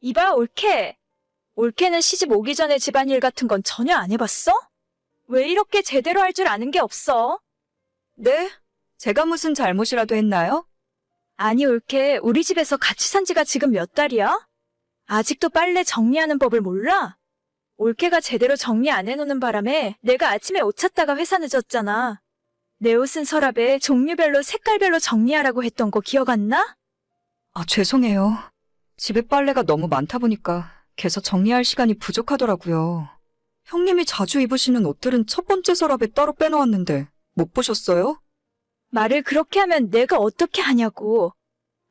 이봐, 올케. 올케는 시집 오기 전에 집안일 같은 건 전혀 안 해봤어? 왜 이렇게 제대로 할 줄 아는 게 없어? 네? 제가 무슨 잘못이라도 했나요? 아니, 올케, 우리 집에서 같이 산 지가 지금 몇 달이야? 아직도 빨래 정리하는 법을 몰라? 올케가 제대로 정리 안 해놓는 바람에 내가 아침에 옷 찾다가 회사 늦었잖아. 내 옷은 서랍에 종류별로 색깔별로 정리하라고 했던 거 기억 안 나? 아, 죄송해요. 집에 빨래가 너무 많다 보니까 계속 정리할 시간이 부족하더라고요. 형님이 자주 입으시는 옷들은 첫 번째 서랍에 따로 빼놓았는데 못 보셨어요? 말을 그렇게 하면 내가 어떻게 하냐고.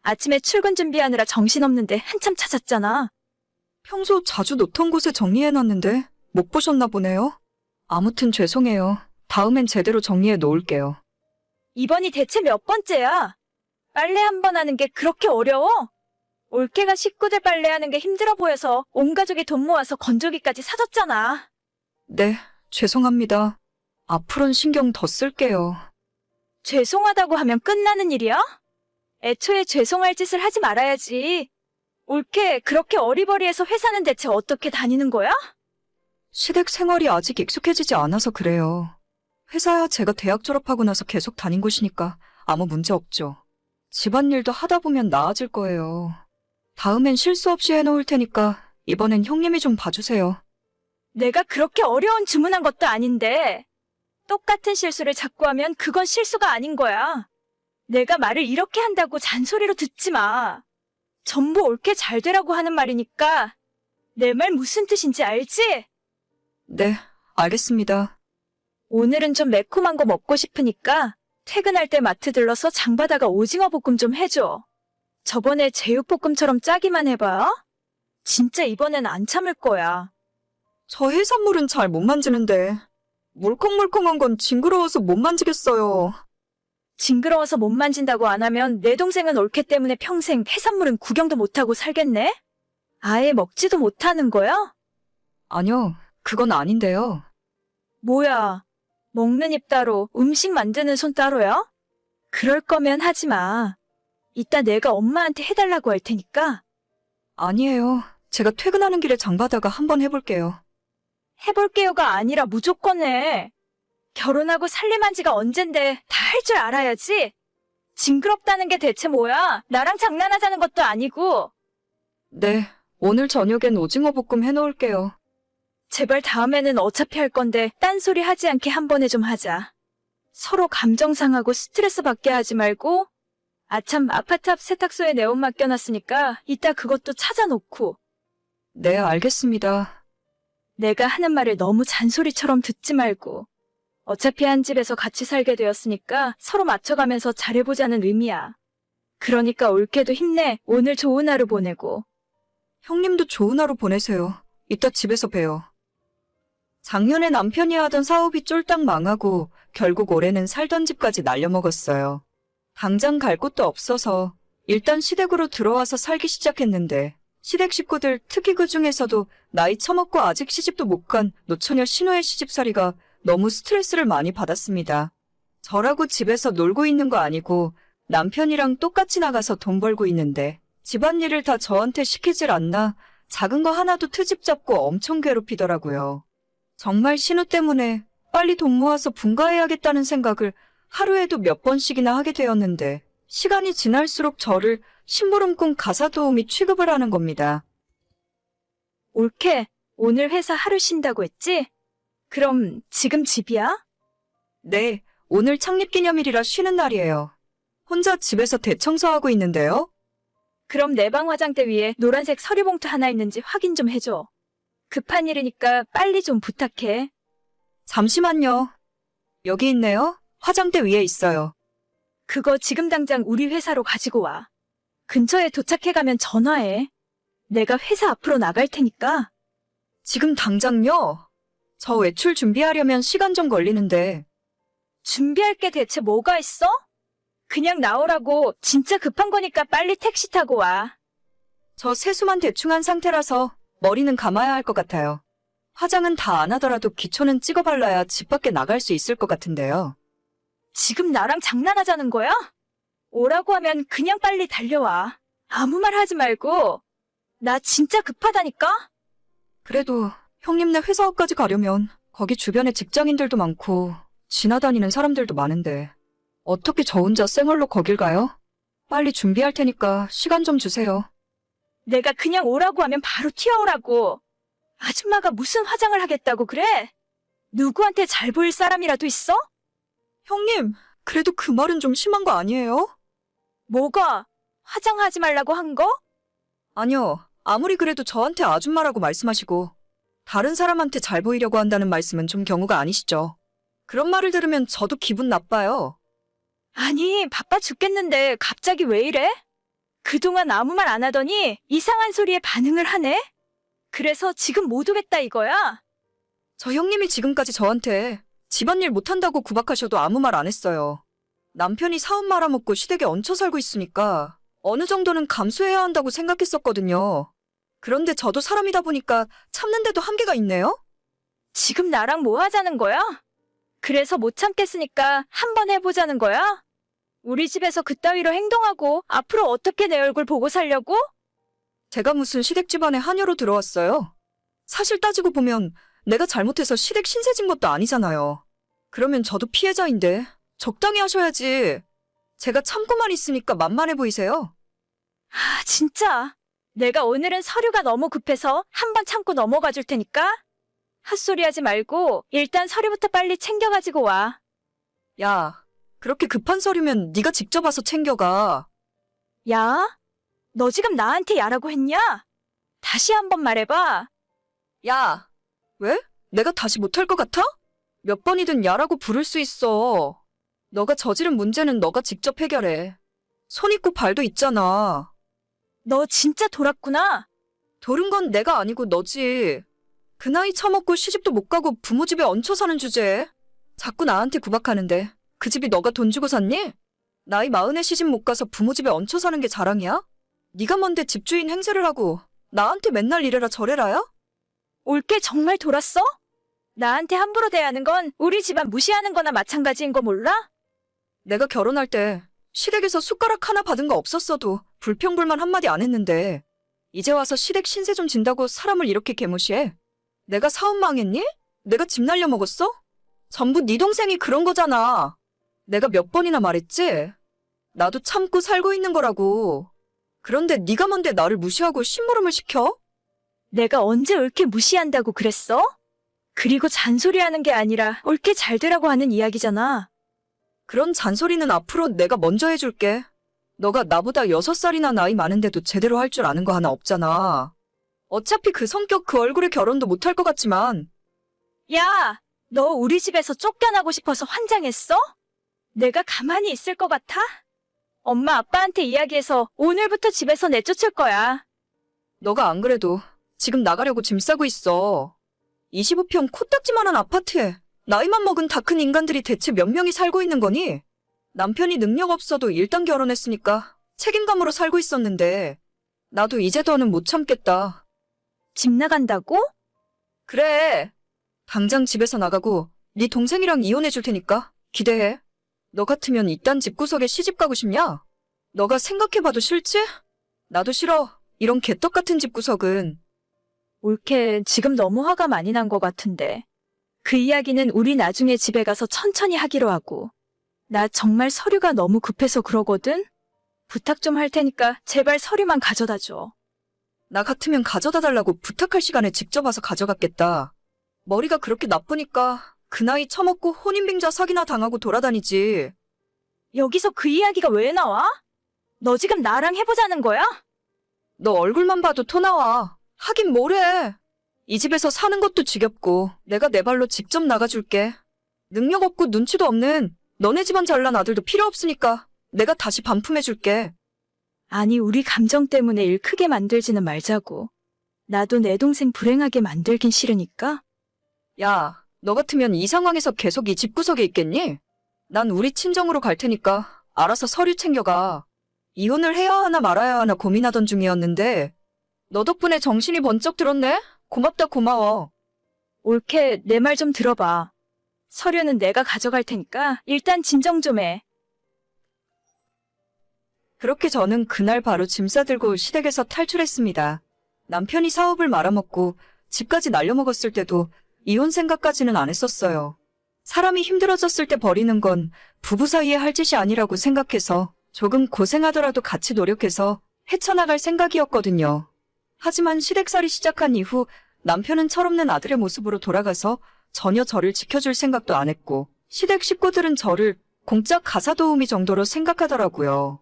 아침에 출근 준비하느라 정신없는데 한참 찾았잖아. 평소 자주 놓던 곳에 정리해놨는데 못 보셨나 보네요. 아무튼 죄송해요. 다음엔 제대로 정리해 놓을게요. 이번이 대체 몇 번째야? 빨래 한 번 하는 게 그렇게 어려워? 올케가 식구들 빨래하는 게 힘들어 보여서 온 가족이 돈 모아서 건조기까지 사줬잖아. 네, 죄송합니다. 앞으로는 신경 더 쓸게요. 죄송하다고 하면 끝나는 일이야? 애초에 죄송할 짓을 하지 말아야지. 올케 그렇게 어리버리해서 회사는 대체 어떻게 다니는 거야? 시댁 생활이 아직 익숙해지지 않아서 그래요. 회사야 제가 대학 졸업하고 나서 계속 다닌 곳이니까 아무 문제 없죠. 집안일도 하다 보면 나아질 거예요. 다음엔 실수 없이 해놓을 테니까 이번엔 형님이 좀 봐주세요. 내가 그렇게 어려운 주문한 것도 아닌데 똑같은 실수를 자꾸 하면 그건 실수가 아닌 거야. 내가 말을 이렇게 한다고 잔소리로 듣지 마. 전부 옳게 잘 되라고 하는 말이니까 내 말 무슨 뜻인지 알지? 네, 알겠습니다. 오늘은 좀 매콤한 거 먹고 싶으니까 퇴근할 때 마트 들러서 장바다가 오징어 볶음 좀 해줘. 저번에 제육볶음처럼 짜기만 해봐. 진짜 이번엔 안 참을 거야. 저 해산물은 잘 못 만지는데 물컹물컹한 건 징그러워서 못 만지겠어요. 징그러워서 못 만진다고 안 하면 내 동생은 올케 때문에 평생 해산물은 구경도 못하고 살겠네? 아예 먹지도 못하는 거야? 아니요, 그건 아닌데요. 뭐야, 먹는 입 따로, 음식 만드는 손 따로야? 그럴 거면 하지 마. 이따 내가 엄마한테 해달라고 할 테니까 아니에요. 제가 퇴근하는 길에 장바다가 한번 해볼게요. 해볼게요가 아니라 무조건 해. 결혼하고 살림한 지가 언젠데 다 할 줄 알아야지. 징그럽다는 게 대체 뭐야? 나랑 장난하자는 것도 아니고. 네, 오늘 저녁엔 오징어 볶음 해놓을게요. 제발 다음에는 어차피 할 건데 딴소리 하지 않게 한 번에 좀 하자. 서로 감정 상하고 스트레스 받게 하지 말고 아참 아파트 앞 세탁소에 내옷 맡겨놨으니까 이따 그것도 찾아놓고 네, 알겠습니다. 내가 하는 말을 너무 잔소리처럼 듣지 말고 어차피 한 집에서 같이 살게 되었으니까 서로 맞춰가면서 잘해보자는 의미야. 그러니까 올케도 힘내. 오늘 좋은 하루 보내고. 형님도 좋은 하루 보내세요. 이따 집에서 봬요. 작년에 남편이 하던 사업이 쫄딱 망하고 결국 올해는 살던 집까지 날려먹었어요. 당장 갈 곳도 없어서 일단 시댁으로 들어와서 살기 시작했는데 시댁 식구들 특히 그 중에서도 나이 처먹고 아직 시집도 못 간 노처녀 신호의 시집살이가 너무 스트레스를 많이 받았습니다. 저라고 집에서 놀고 있는 거 아니고 남편이랑 똑같이 나가서 돈 벌고 있는데 집안일을 다 저한테 시키질 않나 작은 거 하나도 트집 잡고 엄청 괴롭히더라고요. 정말 신우 때문에 빨리 돈 모아서 분가해야겠다는 생각을 하루에도 몇 번씩이나 하게 되었는데 시간이 지날수록 저를 심부름꾼 가사도우미 취급을 하는 겁니다. 올케, 오늘 회사 하루 쉰다고 했지? 그럼 지금 집이야? 네, 오늘 창립기념일이라 쉬는 날이에요. 혼자 집에서 대청소하고 있는데요. 그럼 내 방 화장대 위에 노란색 서류 봉투 하나 있는지 확인 좀 해줘. 급한 일이니까 빨리 좀 부탁해. 잠시만요. 여기 있네요. 화장대 위에 있어요. 그거 지금 당장 우리 회사로 가지고 와. 근처에 도착해가면 전화해. 내가 회사 앞으로 나갈 테니까. 지금 당장요? 저 외출 준비하려면 시간 좀 걸리는데. 준비할 게 대체 뭐가 있어? 그냥 나오라고 진짜 급한 거니까 빨리 택시 타고 와. 저 세수만 대충 한 상태라서 머리는 감아야 할 것 같아요. 화장은 다 안 하더라도 기초는 찍어 발라야 집 밖에 나갈 수 있을 것 같은데요. 지금 나랑 장난하자는 거야? 오라고 하면 그냥 빨리 달려와. 아무 말 하지 말고. 나 진짜 급하다니까? 그래도 형님네 회사까지 가려면 거기 주변에 직장인들도 많고 지나다니는 사람들도 많은데 어떻게 저 혼자 쌩얼로 거길 가요? 빨리 준비할 테니까 시간 좀 주세요. 내가 그냥 오라고 하면 바로 튀어오라고. 아줌마가 무슨 화장을 하겠다고 그래? 누구한테 잘 보일 사람이라도 있어? 형님, 그래도 그 말은 좀 심한 거 아니에요? 뭐가? 화장하지 말라고 한 거? 아니요. 아무리 그래도 저한테 아줌마라고 말씀하시고 다른 사람한테 잘 보이려고 한다는 말씀은 좀 경우가 아니시죠. 그런 말을 들으면 저도 기분 나빠요. 아니, 바빠 죽겠는데 갑자기 왜 이래? 그동안 아무 말 안 하더니 이상한 소리에 반응을 하네? 그래서 지금 못 오겠다 이거야? 저 형님이 지금까지 저한테 집안일 못한다고 구박하셔도 아무 말 안 했어요. 남편이 사업 말아먹고 시댁에 얹혀 살고 있으니까 어느 정도는 감수해야 한다고 생각했었거든요. 그런데 저도 사람이다 보니까 참는데도 한계가 있네요? 지금 나랑 뭐 하자는 거야? 그래서 못 참겠으니까 한번 해보자는 거야? 우리 집에서 그따위로 행동하고 앞으로 어떻게 내 얼굴 보고 살려고? 제가 무슨 시댁 집안에 한여로 들어왔어요. 사실 따지고 보면 내가 잘못해서 시댁 신세진 것도 아니잖아요. 그러면 저도 피해자인데 적당히 하셔야지. 제가 참고만 있으니까 만만해 보이세요. 아, 진짜. 내가 오늘은 서류가 너무 급해서 한 번 참고 넘어가 줄 테니까. 헛소리 하지 말고 일단 서류부터 빨리 챙겨가지고 와. 야, 그렇게 급한 서류면 네가 직접 와서 챙겨가. 야? 너 지금 나한테 야라고 했냐? 다시 한 번 말해봐. 야, 왜? 내가 다시 못할 것 같아? 몇 번이든 야라고 부를 수 있어. 너가 저지른 문제는 너가 직접 해결해. 손 있고 발도 있잖아. 너 진짜 돌았구나. 돌은 건 내가 아니고 너지. 그 나이 처먹고 시집도 못 가고 부모 집에 얹혀 사는 주제에 자꾸 나한테 구박하는데 그 집이 너가 돈 주고 샀니? 나이 마흔에 시집 못 가서 부모 집에 얹혀 사는 게 자랑이야? 네가 뭔데 집주인 행세를 하고 나한테 맨날 이래라 저래라야? 올게 정말 돌았어? 나한테 함부로 대하는 건 우리 집안 무시하는 거나 마찬가지인 거 몰라? 내가 결혼할 때 시댁에서 숟가락 하나 받은 거 없었어도 불평불만 한마디 안 했는데 이제 와서 시댁 신세 좀 진다고 사람을 이렇게 개무시해? 내가 사업 망했니? 내가 집 날려먹었어? 전부 네 동생이 그런 거잖아. 내가 몇 번이나 말했지? 나도 참고 살고 있는 거라고. 그런데 네가 뭔데 나를 무시하고 심부름을 시켜? 내가 언제 올게 무시한다고 그랬어? 그리고 잔소리하는 게 아니라 올게 잘 되라고 하는 이야기잖아. 그런 잔소리는 앞으로 내가 먼저 해줄게. 너가 나보다 여섯 살이나 나이 많은데도 제대로 할 줄 아는 거 하나 없잖아. 어차피 그 성격 그 얼굴에 결혼도 못할 것 같지만 야, 너 우리 집에서 쫓겨나고 싶어서 환장했어? 내가 가만히 있을 것 같아? 엄마 아빠한테 이야기해서 오늘부터 집에서 내쫓을 거야. 너가 안 그래도 지금 나가려고 짐 싸고 있어. 25평 코딱지만한 아파트에 나이만 먹은 다 큰 인간들이 대체 몇 명이 살고 있는 거니? 남편이 능력 없어도 일단 결혼했으니까 책임감으로 살고 있었는데 나도 이제 더는 못 참겠다. 집 나간다고? 그래. 당장 집에서 나가고 네 동생이랑 이혼해 줄 테니까 기대해. 너 같으면 이딴 집구석에 시집 가고 싶냐? 너가 생각해봐도 싫지? 나도 싫어. 이런 개떡 같은 집구석은. 올케 지금 너무 화가 많이 난 것 같은데. 그 이야기는 우리 나중에 집에 가서 천천히 하기로 하고. 나 정말 서류가 너무 급해서 그러거든? 부탁 좀 할 테니까 제발 서류만 가져다 줘. 나 같으면 가져다 달라고 부탁할 시간에 직접 와서 가져갔겠다. 머리가 그렇게 나쁘니까 그 나이 처먹고 혼인빙자 사기나 당하고 돌아다니지. 여기서 그 이야기가 왜 나와? 너 지금 나랑 해보자는 거야? 너 얼굴만 봐도 토 나와. 하긴 뭐래. 이 집에서 사는 것도 지겹고 내가 내 발로 직접 나가줄게. 능력 없고 눈치도 없는 너네 집안 잘난 아들도 필요 없으니까 내가 다시 반품해줄게. 아니, 우리 감정 때문에 일 크게 만들지는 말자고. 나도 내 동생 불행하게 만들긴 싫으니까. 야, 너 같으면 이 상황에서 계속 이 집구석에 있겠니? 난 우리 친정으로 갈 테니까 알아서 서류 챙겨가. 이혼을 해야 하나 말아야 하나 고민하던 중이었는데 너 덕분에 정신이 번쩍 들었네? 고맙다 고마워. 올케, 내 말 좀 들어봐. 서류는 내가 가져갈 테니까 일단 진정 좀 해. 그렇게 저는 그날 바로 짐 싸들고 시댁에서 탈출했습니다. 남편이 사업을 말아먹고 집까지 날려먹었을 때도 이혼 생각까지는 안 했었어요. 사람이 힘들어졌을 때 버리는 건 부부 사이에 할 짓이 아니라고 생각해서 조금 고생하더라도 같이 노력해서 헤쳐나갈 생각이었거든요. 하지만 시댁살이 시작한 이후 남편은 철없는 아들의 모습으로 돌아가서 전혀 저를 지켜줄 생각도 안 했고 시댁 식구들은 저를 공짜 가사 도우미 정도로 생각하더라고요.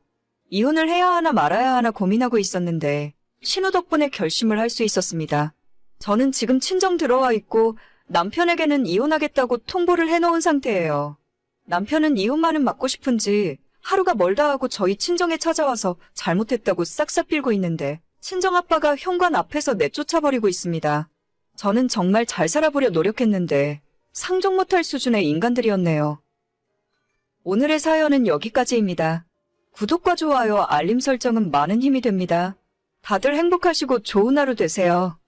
이혼을 해야 하나 말아야 하나 고민하고 있었는데 신우 덕분에 결심을 할 수 있었습니다. 저는 지금 친정 들어와 있고 남편에게는 이혼하겠다고 통보를 해놓은 상태예요. 남편은 이혼만은 막고 싶은지 하루가 멀다 하고 저희 친정에 찾아와서 잘못했다고 싹싹 빌고 있는데 친정아빠가 현관 앞에서 내쫓아버리고 있습니다. 저는 정말 잘 살아보려 노력했는데 상종 못할 수준의 인간들이었네요. 오늘의 사연은 여기까지입니다. 구독과 좋아요, 알림 설정은 많은 힘이 됩니다. 다들 행복하시고 좋은 하루 되세요.